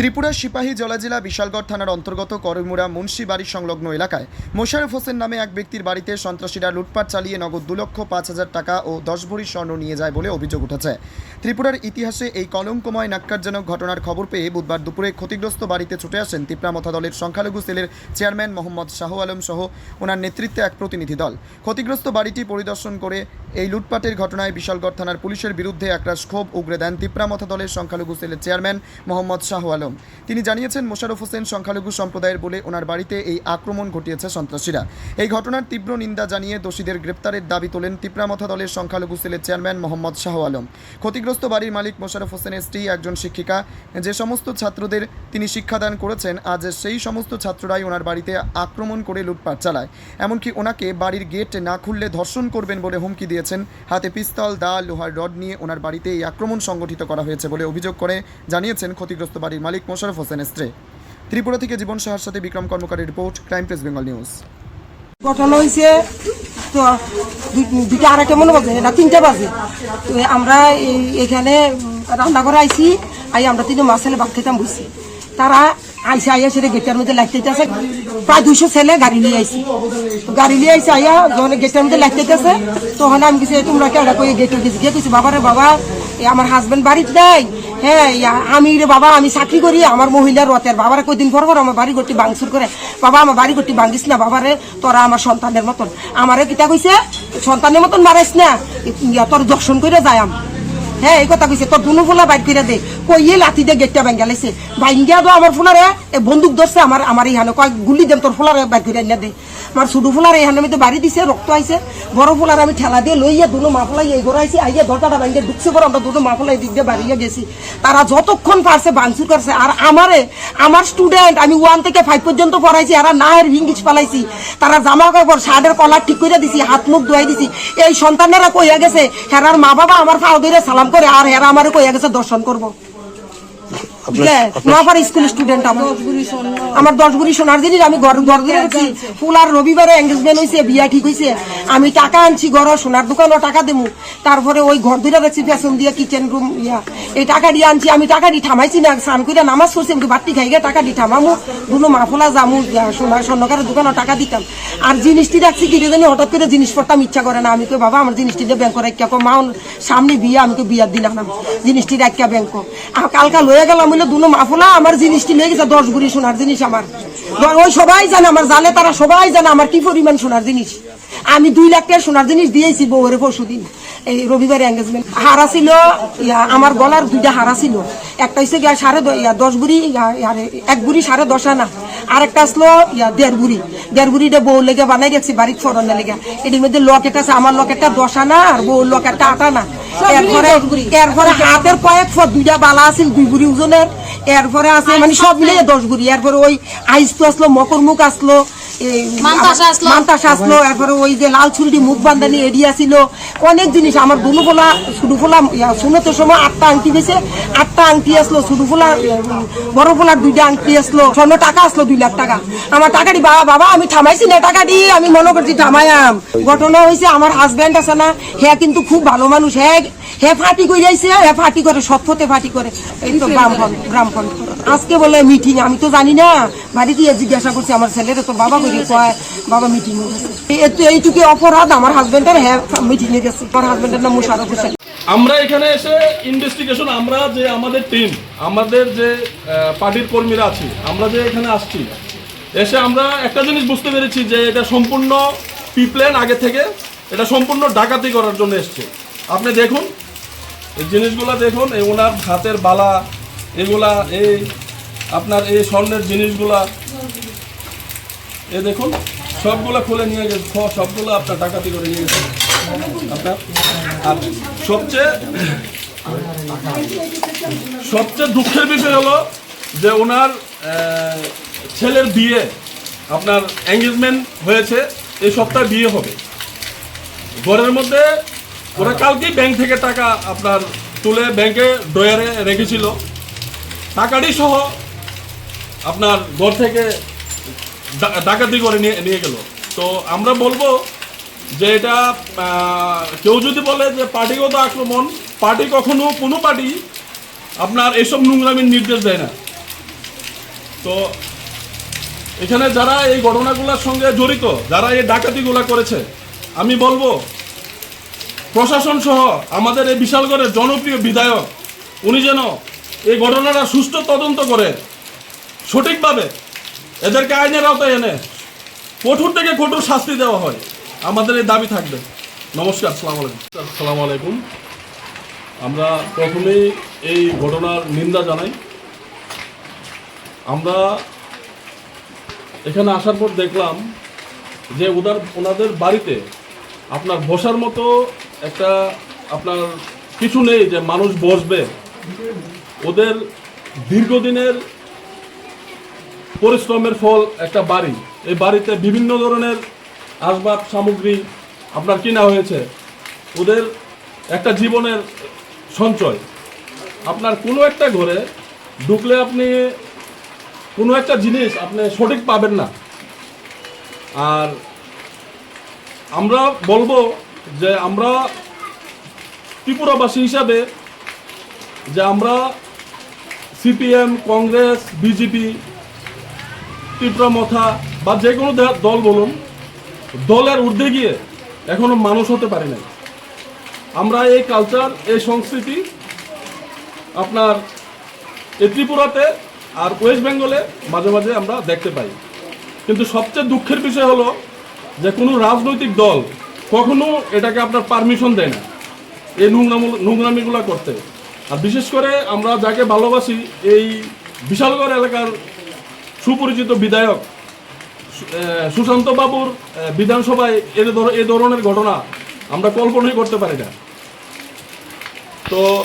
ত্রিপুরার সিপাহী জেলা বিশালগড় থানার অন্তর্গত করমুরা মুন্সি বাড়ি সংলগ্ন এলাকায় মোশারফ হোসেন নামে এক ব্যক্তির বাড়িতে সন্ত্রাসীরা লুটপাট চালিয়ে নগদ দু লক্ষ পাঁচ হাজার টাকা ও দশ ভরি স্বর্ণ নিয়ে যায় বলে অভিযোগ উঠেছে। ত্রিপুরার ইতিহাসে এই কলঙ্কময় নাক্কারজনক ঘটনার খবর পেয়ে বুধবার দুপুরে ক্ষতিগ্রস্ত বাড়িতে ছুটে আসেন তিপ্রামথা দলের সংখ্যালঘু সেলের চেয়ারম্যান মোহাম্মদ শাহ আলম সহ ওনার নেতৃত্বে এক প্রতিনিধি দল। ক্ষতিগ্রস্ত বাড়িটি পরিদর্শন করে এই লুটপাটের ঘটনায় বিশালগড় থানার পুলিশের বিরুদ্ধে একরাশ ক্ষোভ উগরে দেন তিপ্রামথা দলের সংখ্যালঘু সেলের চেয়ারম্যান মোহাম্মদ শাহ আলম। তিনি জানিয়েছেন মোশারফ হোসেন সংখ্যালঘু সম্প্রদায়ের বলে ওনার বাড়িতে এই আক্রমণ ঘটিয়েছে সন্ত্রাসীরা। এই ঘটনার তীব্র নিন্দা জানিয়ে দোষীদের গ্রেপ্তারের দাবি তোলেন তিপ্রামথা দলের সংখ্যালঘু সেলের চেয়ারম্যান মোহাম্মদ শাহ আলম। ক্ষতিগ্রস্ত বাড়ির মালিক মোশারফ হোসেনের স্ত্রী একজন শিক্ষিকা। যে সমস্ত ছাত্রদের তিনি শিক্ষাদান করেছেন, আজ সেই সমস্ত ছাত্ররাই ওনার বাড়িতে আক্রমণ করে লুটপাট চালায়। এমনকি ওনাকে বাড়ির গেট না খুললে ধর্ষণ করবেন বলে হুমকি দিয়েছেন। হাতে পিস্তল দা লোহার রড নিয়ে ওনার বাড়িতে এই আক্রমণ সংগঠিত করা হয়েছে বলে অভিযোগ করে জানিয়েছেন ক্ষতিগ্রস্ত বাড়ির মালিক। মোশারফ হোসেনের স্ত্রী ত্রিপুরা থেকে জীবন সাহার সাথে Bikram কর্মকারী report, crime press Bengal news. ঘটনা হয়েছে তো দুই- দুইটা আড়াইটা মনে বাজে না তিনটা বাজে। তো আমরা এখানে রান্নাঘরে আইছি, আই আমরা তিন মাছ ছেলে ভাত খেতাম বুঝছি। তারা আইসে আইয়া সেটা গেটের মধ্যে লাগতেছে প্রায় দুইশো ছেলে গাড়ি নিয়ে আইছি। তো গাড়ি নিয়ে আইসে আইয়া যখন গেটের মধ্যে লাগতেছে তখন আমি কিছু তোমরা কেডা কই গেটে গেছি গিয়ে কইছি বাবা রে বাবা আমার হাজবেন্ড বাড়িতে নাই। হ্যাঁ আমি রে বাবা, আমি চাকরি করি, আমার মহিলার রথের। বাবারে কদিন পর পর আমার বাড়ি গটি ভাঙচুর করে। বাবা, আমার বাড়ি গটি ভাঙিস না, বাবারে, তোরা আমার সন্তানের মতন। আমারে কিতা কইছে, সন্তানের মতন মারাইস না তোর দর্শন করে যাই আম। হ্যাঁ এই কথা কইছে, তোর দুনু ফুলা বাইর করে দে। কইয়ে লাঠি দিয়ে গেটটা ভাঙ্গা লাইছে ভাঙ্গিয়া দো আমার ফুলারে, এ বন্দুক ধরছে আমার আমার ইহানে। কয়, গুলি দেন তোর ফুলারে বাইর করে দে। আমার শুধু ফুলার এখানে আমি তো বাড়ি দিছে রক্ত আইছে বড় ফুলার আমি ঠেলা দিয়ে লইয়া দুনো মা ফুলাই এই ঘরে আইছি আইয়া দরজাটা ভাঙ্গে ঢুকছে পর আমরা দুটো মা ফুলাই দিক দিয়ে বাড়িয়ে গেছি। তারা যতক্ষণ পারছে ভাঙচুর করছে আর আমারে আমার স্টুডেন্ট আমি ওয়ান থেকে ফাইভ পর্যন্ত পড়াইছি আর না এর ইংলিশ পালাইছি। তারা জামা কাপড় শার্টের কলার ঠিক করে দিছি, হাত মুখ ধুয়াই দিছি। এই সন্তানেরা কইয়া গেছে হেরার মা বাবা আমার ফাও ধরে সালাম করে আর হেরা আমার কইয়া গেছে দর্শন করব নোয়াপাড়া স্কুল স্টুডেন্ট আমার। আমার দশ সোনার জিনিস আমি ঘর ঘর দিয়ে রাখছি। ফুল আর রবিবারে এঙ্গেজমেন্ট হয়েছে বিয়া ঠিক হয়েছে আমি টাকা আনছি ঘর সোনার দোকানও টাকা দেবো তারপরে ওই ঘর দুইটা রাখছি পেছন দিয়ে কিচেন রুম ইয়া। এই টাকা দিয়ে আনছি আমি টাকা দিয়ে থামাইছি না স্নান করে নামাজ পড়ছি আমি বাটি খাই গিয়ে টাকা দিয়ে থামামু। দুনো মাফলা জামু ইয়া, সোনার স্বর্ণকারের দোকানও টাকা দিতাম। আর জিনিসটি রাখছি কি জানি হঠাৎ করে জিনিস পড়তাম ইচ্ছা করে না। আমি কই বাবা আমার জিনিসটি দিয়ে ব্যাংক রাখিয়া মা সামনে বিয়া আমি কই বিয়া দিলাম জিনিসটি রাখিয়া ব্যাংক কালকা লয়ে গেলাম হইলে দুনো মাফলা, আমার জিনিসটি লেগে গেছে দশ গুড়ি সোনার জিনিস আমার। ওই সবাই জানে, আমার জানে তারা সবাই জানে আমার কি পরিমাণ সোনার জিনিস। আমি দুই লাখ টাকা সোনার জিনিস দিয়েছি বউরে পরশুদিন, এই রবিবার এঙ্গেজমেন্ট হারা ছিল আমার গলার দুইটা হারা ছিল। একটা হচ্ছে গিয়া সাড়ে দশ গুড়ি এক গুড়ি সাড়ে দশ আনা। আর একটা আসলো ইয়া দেড়গুড়ি দেড়গুড়িটা বউ লেগে বানাই গেছি বাড়ির ফরনের লেগে। এটির মধ্যে লকেট আছে আমার লকেটটা দশ আনা আর বউ লকেটটা আট আনা এরপরে এরপরে হাতের কয়েক দুইটা বালা আছিল দুই বুড়ি ওজনের। এরপরে আছে মানে সব মিলে দশ গুড়ি এরপরে ওই আইস তো আসলো মকর মুখ আসলো। আমি থামাইছি না আমি মনে করছি ঘটনা হয়েছে, আমার হাজব্যান্ড আছে না হ্যাঁ কিন্তু খুব ভালো মানুষ। হ্যাঁ হে ফাটি করে যাইছে হে ফাটি করে, সৎপথে ফাটি করে। আজকে বলে মিটিং আমি তো জানি না বাড়িতে গিয়ে জিজ্ঞাসা করছি, আমার ছেলেরা তো বাবা কই কয়? বাবা মিটিং এইটুকু অপরাধ, আমার হাজবেন্ডের হ্যাঁ মিটিং গেছে। আমার হাজবেন্ডের নাম মুশারফ হোসেন। আমরা এখানে এসে ইনভেস্টিগেশন আমরা যে আমাদের টিম আমাদের যে পার্টির কর্মীরা আছি, আমরা যে এখানে আসছি, এসে আমরা একটা জিনিস বুঝতে পেরেছি যে এটা সম্পূর্ণ পিপ্লেন আগে থেকে, এটা সম্পূর্ণ ডাকাতি করার জন্য এসছে। আপনি দেখুন, এই জিনিসগুলো দেখুন, এই ওনার হাতের বালা, এগুলা, এই আপনার এই স্বর্ণের জিনিসগুলা, এ দেখুন, সবগুলো খুলে নিয়ে গেছে সবগুলো আপনার ডাকাতি করে নিয়ে গেছে। আপনার, আর সবচেয়ে সবচেয়ে দুঃখের বিষয় হলো যে ওনার ছেলের বিয়ে, আপনার এঙ্গেজমেন্ট হয়েছে এই সপ্তাহে বিয়ে হবে। ঘরের মধ্যে ওরা কালকেই ব্যাংক থেকে টাকা আপনার তুলে ব্যাংকে ডয়ারে রেখেছিল। টাকাটি সহ আপনার ঘর থেকে ডাকাতি করে নিয়ে নিয়ে গেল। তো আমরা বলব যে এটা কেউ যদি বলে যে পার্টিগত আক্রমণ, পার্টি কখনো কোনো পার্টি আপনার এসব নোংরামির নির্দেশ দেয় না। তো এখানে যারা এই ঘটনাগুলোর সঙ্গে জড়িত, যারা এই ডাকাতিগুলো করেছে, আমি বলব প্রশাসন সহ আমাদের এই বিশালগড়ের জনপ্রিয় বিধায়ক, উনি যেন এই ঘটনাটা সুষ্ঠু তদন্ত করে সঠিকভাবে এদেরকে আইনের আওতায় এনে কঠোর থেকে কঠোর শাস্তি দেওয়া হয়। আমাদের এই দাবি থাকবে। নমস্কার সালাম আলাইকুম। সালাম আলাইকুম। আমরা প্রথমেই এই ঘটনার নিন্দা জানাই। আমরা এখানে আসার পর দেখলাম যে ওদের ওনাদের বাড়িতে আপনার বসার মতো একটা আপনার কিছু নেই যে মানুষ বসবে। ওদের দীর্ঘদিনের পরিশ্রমের ফল একটা বাড়ি। এই বাড়িতে বিভিন্ন ধরনের আসবাব সামগ্রী আপনার কিনা হয়েছে। ওদের একটা জীবনের সঞ্চয়। আপনার কোনো একটা ঘরে ঢুকলে আপনি কোনো একটা জিনিস আপনি সঠিক পাবেন না। আর আমরা বলব যে আমরা ত্রিপুরাবাসী হিসাবে যে আমরা সিপিএম, কংগ্রেস, বিজেপি ত্রিপুরা মথা বা যে কোনো দল বলুন, দলের ঊর্ধ্বে গিয়ে এখনও মানুষ হতে পারি নাই। আমরা এই কালচার এই সংস্কৃতি আপনার এই ত্রিপুরাতে আর ওয়েস্ট বেঙ্গলে মাঝে মাঝে আমরা দেখতে পাই। কিন্তু সবচেয়ে দুঃখের বিষয় হলো যে কোনো রাজনৈতিক দল কখনো এটাকে আপনার পারমিশন দেয় না, এই নোংরাম নোংরামিগুলো করতে। আর বিশেষ করে আমরা যাকে ভালোবাসি, এই বিশালগড় এলাকার সুপরিচিত বিধায়ক সুশান্ত বাবুর বিধানসভায় এ ধর- এ ধরনের ঘটনা আমরা কল্পনাই করতে পারি না। তো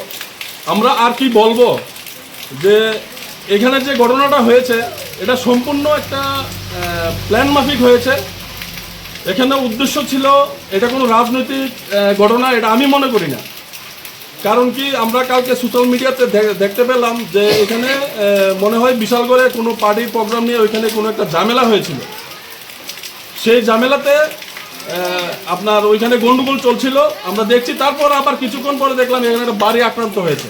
আমরা আর কি বলব যে এখানে যে ঘটনাটা হয়েছে, এটা সম্পূর্ণ একটা প্ল্যান মাফিক হয়েছে। এখানে উদ্দেশ্য ছিল এটা কোনো রাজনৈতিক ঘটনা, এটা আমি মনে করি না। কারণ কি, আমরা কালকে সোশ্যাল মিডিয়াতে দেখতে পেলাম যে এখানে মনে হয় বিশাল করে কোনো পার্টির প্রোগ্রাম নিয়ে ওইখানে কোনো একটা ঝামেলা হয়েছিল। সেই ঝামেলাতে আপনার ওইখানে গন্ডগোল চলছিল। আমরা দেখছি, তারপর আবার কিছুক্ষণ পরে দেখলাম এখানে একটা বাড়ি আক্রান্ত হয়েছে।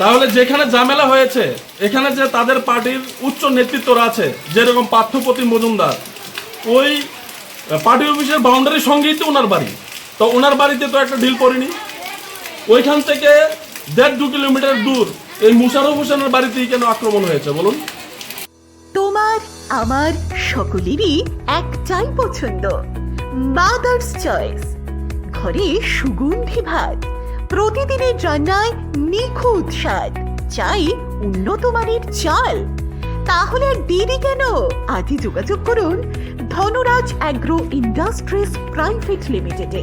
তাহলে যেখানে ঝামেলা হয়েছে, এখানে যে তাদের পার্টির উচ্চ নেতৃত্বরা আছে, যেরকম পার্থপতি মজুমদার, ওই পার্টি অফিসের বাউন্ডারির সঙ্গেই তো ওনার বাড়ি। তো ওনার বাড়িতে তো একটা ডিল করিনি। ওইখান থেকে দেড় দু কিলোমিটার দূর এই মুশারফ হোসেনের বাড়িতেই কেন আক্রমণ হয়েছে, বলুন? তোমার, আমার সকলেরই একটাই পছন্দ মাদার্স চয়েস ঘরে সুগন্ধি ভাত, প্রতিদিনের রান্নায় নিখুঁত স্বাদ, চাই উন্নত মানের চাল। তাহলে দেরি কেন? আজই যোগাযোগ করুন ধনরাজ অ্যাগ্রো ইন্ডাস্ট্রিজ প্রাইভেট লিমিটেডে।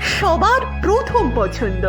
সবার প্রথম পছন্দ।